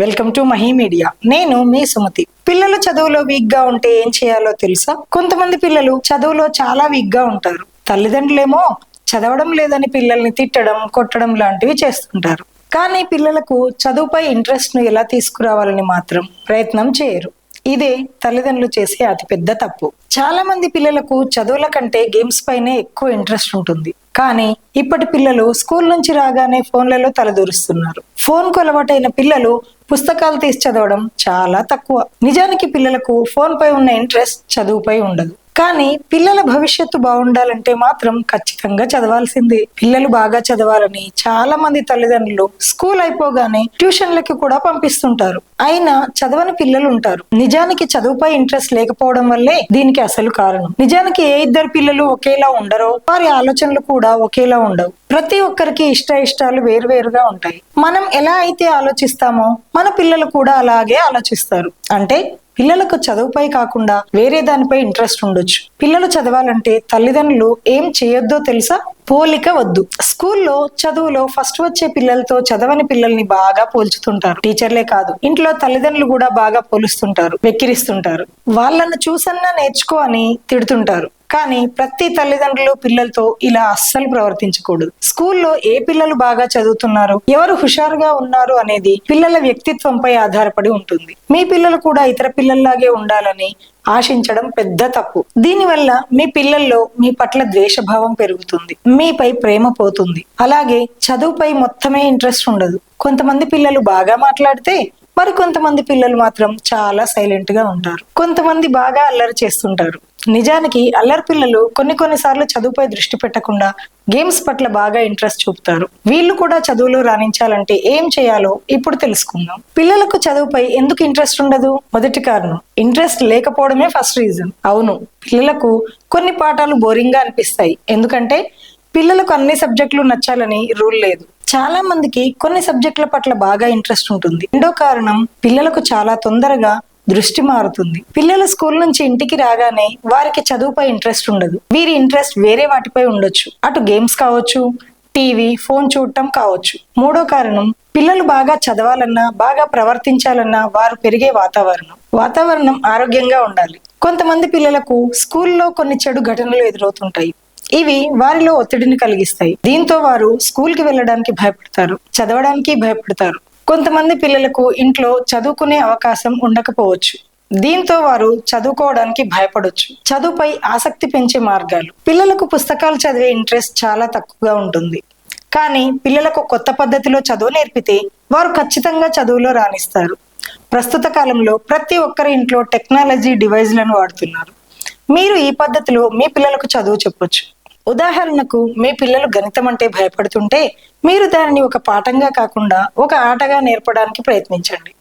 Welcome to Mahi media నేను మీ సుమతి. పిల్లలు చదువులో వీక్గా ఉంటే ఏం చేయాలో తెలుసా? కొంతమంది పిల్లలు చదువులో చాలా వీక్గా ఉంటారు. తల్లిదండ్రులేమో చదవడం లేదని పిల్లల్ని తిట్టడం కొట్టడం లాంటివి చేస్తుంటారు. కానీ పిల్లలకు చదువుపై ఇంట్రెస్ట్ను ఎలా తీసుకురావాలని మాత్రం ప్రయత్నం చేయరు. ఇదే తల్లిదండ్రులు చేసే అతిపెద్ద తప్పు. చాలా మంది పిల్లలకు చదువుల కంటే గేమ్స్ పైనే ఎక్కువ ఇంట్రెస్ట్ ఉంటుంది. కానీ ఇప్పటి పిల్లలు స్కూల్ నుంచి రాగానే ఫోన్లలో తలదూరుస్తున్నారు. ఫోన్కు అలవాటైన పిల్లలు పుస్తకాలు తీసి చదవడం చాలా తక్కువ. నిజానికి పిల్లలకు ఫోన్ పై ఉన్న ఇంట్రెస్ట్ చదువుపై ఉండదు. కానీ పిల్లల భవిష్యత్తు బాగుండాలంటే మాత్రం ఖచ్చితంగా చదవాల్సిందే. పిల్లలు బాగా చదవాలని చాలా మంది తల్లిదండ్రులు స్కూల్ అయిపోగానే ట్యూషన్లకి కూడా పంపిస్తుంటారు. అయినా చదవని పిల్లలు ఉంటారు. నిజానికి చదువుపై ఇంట్రెస్ట్ లేకపోవడం వల్లే దీనికి అసలు కారణం. నిజానికి ఏ ఇద్దరు పిల్లలు ఒకేలా ఉండరో వారి ఆలోచనలు కూడా ఒకేలా ఉండవు. ప్రతి ఒక్కరికి ఇష్ట ఇష్టాలు వేరువేరుగా ఉంటాయి. మనం ఎలా అయితే ఆలోచిస్తామో మన పిల్లలు కూడా అలాగే ఆలోచిస్తారు. అంటే పిల్లలకు చదువుపై కాకుండా వేరే దానిపై ఇంట్రెస్ట్ ఉండొచ్చు. పిల్లలు చదవాలంటే తల్లిదండ్రులు ఏం చేయొద్దో తెలుసా? పోలిక వద్దు. స్కూల్లో చదువులో ఫస్ట్ వచ్చే పిల్లలతో చదవని పిల్లల్ని బాగా పోల్చుతుంటారు. టీచర్లే కాదు ఇంట్లో తల్లిదండ్రులు కూడా బాగా పోలుస్తుంటారు వెక్కిరిస్తుంటారు. వాళ్ళను చూసన్నా నేర్చుకో అని తిడుతుంటారు. కానీ ప్రతి తల్లిదండ్రులు పిల్లలతో ఇలా అస్సలు ప్రవర్తించకూడదు. స్కూల్లో ఏ పిల్లలు బాగా చదువుతున్నారు ఎవరు హుషారుగా ఉన్నారు అనేది పిల్లల వ్యక్తిత్వంపై ఆధారపడి ఉంటుంది. మీ పిల్లలు కూడా ఇతర పిల్లల్లాగే ఉండాలని ఆశించడం పెద్ద తప్పు. దీనివల్ల మీ పిల్లల్లో మీ పట్ల ద్వేషభావం పెరుగుతుంది మీపై ప్రేమ పోతుంది. అలాగే చదువుపై మొత్తమే ఇంట్రెస్ట్ ఉండదు. కొంతమంది పిల్లలు బాగా మాట్లాడితే మరి కొంతమంది పిల్లలు మాత్రం చాలా సైలెంట్గా ఉంటారు. కొంతమంది బాగా అల్లరి చేస్తుంటారు. నిజానికి అల్లరి పిల్లలు కొన్ని కొన్నిసార్లు చదువుపై దృష్టి పెట్టకుండా గేమ్స్ పట్ల బాగా ఇంట్రెస్ట్ చూపుతారు. వీళ్ళు కూడా చదువులో రాణించాలంటే ఏం చేయాలో ఇప్పుడు తెలుసుకుందాం. పిల్లలకు చదువుపై ఎందుకు ఇంట్రెస్ట్ ఉండదు? మొదటి కారణం ఇంట్రెస్ట్ లేకపోవడమే ఫస్ట్ రీజన్ అవును పిల్లలకు కొన్ని పాఠాలు బోరింగ్గా అనిపిస్తాయి. ఎందుకంటే పిల్లలకు అన్ని సబ్జెక్టులు నచ్చాలని రూల్ లేదు. చాలా మందికి కొన్ని సబ్జెక్టుల పట్ల బాగా ఇంట్రెస్ట్ ఉంటుంది. రెండో కారణం పిల్లలకు చాలా తొందరగా దృష్టి మారుతుంది. పిల్లలు స్కూల్ నుంచి ఇంటికి రాగానే వారికి చదువుపై ఇంట్రెస్ట్ ఉండదు. వీరి ఇంట్రెస్ట్ వేరే వాటిపై ఉండొచ్చు. అటు గేమ్స్ కావచ్చు టీవీ ఫోన్ చూడటం కావచ్చు. మూడో కారణం పిల్లలు బాగా చదవాలన్నా బాగా ప్రవర్తించాలన్నా వారు పెరిగే వాతావరణం. వాతావరణం ఆరోగ్యంగా ఉండాలి. కొంతమంది పిల్లలకు స్కూల్లో కొన్ని చెడు ఘటనలు ఎదురవుతుంటాయి. ఇవి వారిలో ఒత్తిడిని కలిగిస్తాయి. దీంతో వారు స్కూల్కి వెళ్ళడానికి భయపడతారు చదవడానికి భయపడతారు. కొంతమంది పిల్లలకు ఇంట్లో చదువుకునే అవకాశం ఉండకపోవచ్చు. దీంతో వారు చదువుకోవడానికి భయపడొచ్చు. చదువుపై ఆసక్తి పెంచే మార్గాలు. పిల్లలకు పుస్తకాలు చదివే ఇంట్రెస్ట్ చాలా తక్కువగా ఉంటుంది. కానీ పిల్లలకు కొత్త పద్ధతిలో చదువు నేర్పితే వారు ఖచ్చితంగా చదువులో రాణిస్తారు. ప్రస్తుత కాలంలో ప్రతి ఒక్కరి ఇంట్లో టెక్నాలజీ డివైజ్లను వాడుతున్నారు. మీరు ఈ పద్ధతిలో మీ పిల్లలకు చదువు చెప్పొచ్చు. ఉదాహరణకు మీ పిల్లలు గణితం అంటే భయపడుతుంటే మీరు దానిని ఒక పాఠంగా కాకుండా ఒక ఆటగా నేర్పడానికి ప్రయత్నించండి.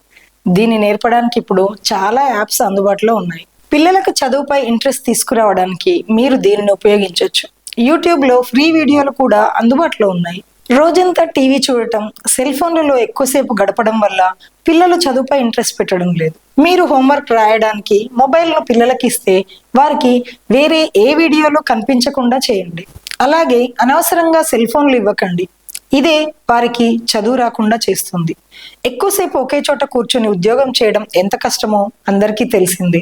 దీన్ని నేర్పడానికి ఇప్పుడు చాలా యాప్స్ అందుబాటులో ఉన్నాయి. పిల్లలకు చదువుపై ఇంట్రెస్ట్ తీసుకురావడానికి మీరు దీనిని ఉపయోగించవచ్చు యూట్యూబ్లో ఫ్రీ వీడియోలు కూడా అందుబాటులో ఉన్నాయి. రోజంతా టీవీ చూడటం సెల్ ఫోన్లలో ఎక్కువసేపు గడపడం వల్ల పిల్లలు చదువుపై ఇంట్రెస్ట్ పెట్టడం లేదు. మీరు హోంవర్క్ రాయడానికి మొబైల్ను పిల్లలకి ఇస్తే వారికి వేరే ఏ వీడియోలో కనిపించకుండా చేయండి. అలాగే అనవసరంగా సెల్ ఫోన్లు ఇవ్వకండి. ఇదే వారికి చదువు రాకుండా చేస్తుంది. ఎక్కువసేపు ఒకే చోట కూర్చొని ఉద్యోగం చేయడం ఎంత కష్టమో అందరికీ తెలిసిందే.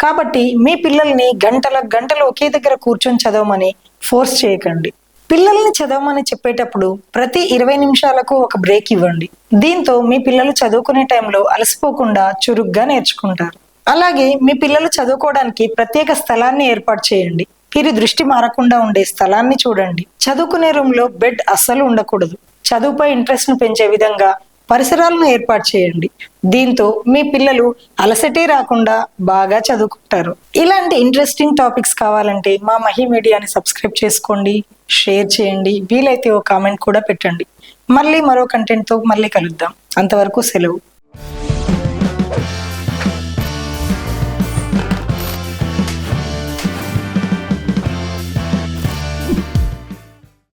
కాబట్టి మీ పిల్లల్ని గంటల గంటలు ఒకే దగ్గర కూర్చొని చదవమని ఫోర్స్ చేయకండి. పిల్లల్ని చదవమని చెప్పేటప్పుడు ప్రతి ఇరవై నిమిషాలకు ఒక బ్రేక్ ఇవ్వండి. దీంతో మీ పిల్లలు చదువుకునే టైంలో అలసిపోకుండా చురుగ్గా నేర్చుకుంటారు. అలాగే మీ పిల్లలు చదువుకోవడానికి ప్రత్యేక స్థలాన్ని ఏర్పాటు చేయండి. వీరి దృష్టి మారకుండా ఉండే స్థలాన్ని చూడండి. చదువుకునే రూమ్లో బెడ్ అస్సలు ఉండకూడదు. చదువుపై ఇంట్రెస్ట్ను పెంచే విధంగా పరిసరాలను ఏర్పాటు చేయండి. దీంతో మీ పిల్లలు అలసటే రాకుండా బాగా చదువుకుంటారు. ఇలాంటి ఇంట్రెస్టింగ్ టాపిక్స్ కావాలంటే మా మహి మీడియాని సబ్స్క్రైబ్ చేసుకోండి షేర్ చేయండి వీలైతే ఓ కామెంట్ కూడా పెట్టండి. మళ్ళీ మరో కంటెంట్తో మళ్ళీ కలుద్దాం. అంతవరకు సెలవు.